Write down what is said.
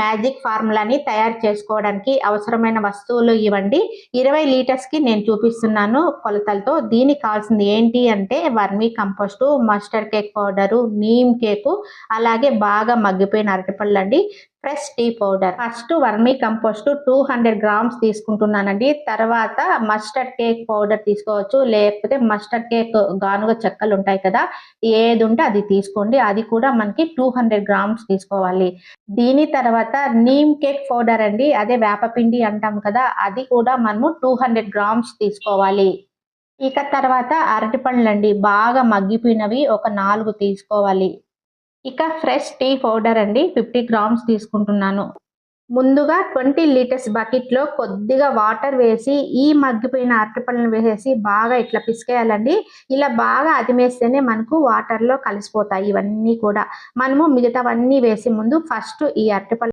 Magic ఫార్ములాని తయారు చేసుకోవడానికి అవసరమైన వస్తువులు ఇవ్వండి. ఇరవై లీటర్స్కి నేను చూపిస్తున్నాను కొలతలతో. దీనికి కావాల్సింది ఏంటి అంటే vermicompost mustard cake powder neem cake అలాగే బాగా మగ్గిపోయిన అరటిపళ్ళు అండి. Fresh tea powder. First vermicompost two hundred grams తీసుకుంటున్నానండి. తర్వాత మస్టర్డ్ కేక్ పౌడర్ తీసుకోవచ్చు. లేకపోతే మస్టర్డ్ కేక్ గానుగ చెక్కలు ఉంటాయి కదా ఏది ఉంటే అది తీసుకోండి. అది కూడా మనకి టూ హండ్రెడ్ గ్రామ్స్ తీసుకోవాలి. దీని తర్వాత నీమ్ కేక్ పౌడర్ అండి. అదే వేపపిండి అంటాం కదా అది కూడా మనము టూ హండ్రెడ్ గ్రామ్స్ తీసుకోవాలి. ఇక తర్వాత అరటి పండ్లండి బాగా మగ్గిపోయినవి ఒక నాలుగు తీసుకోవాలి. ఇక ఫ్రెష్ టీ పౌడర్ అండి. ఫిఫ్టీ గ్రామ్స్ తీసుకుంటున్నాను. ముందుగా ట్వంటీ లీటర్స్ బకెట్లో కొద్దిగా వాటర్ వేసి ఈ మగ్గిపోయిన అరటిపళ్ళను వేసేసి బాగా ఇట్లా పిసికేయాలండి. ఇలా బాగా అదిమేస్తేనే మనకు వాటర్లో కలిసిపోతాయి ఇవన్నీ కూడా. మనము మిగతావన్నీ వేసే ముందు ఫస్ట్ ఈ అరటిపళ్ళు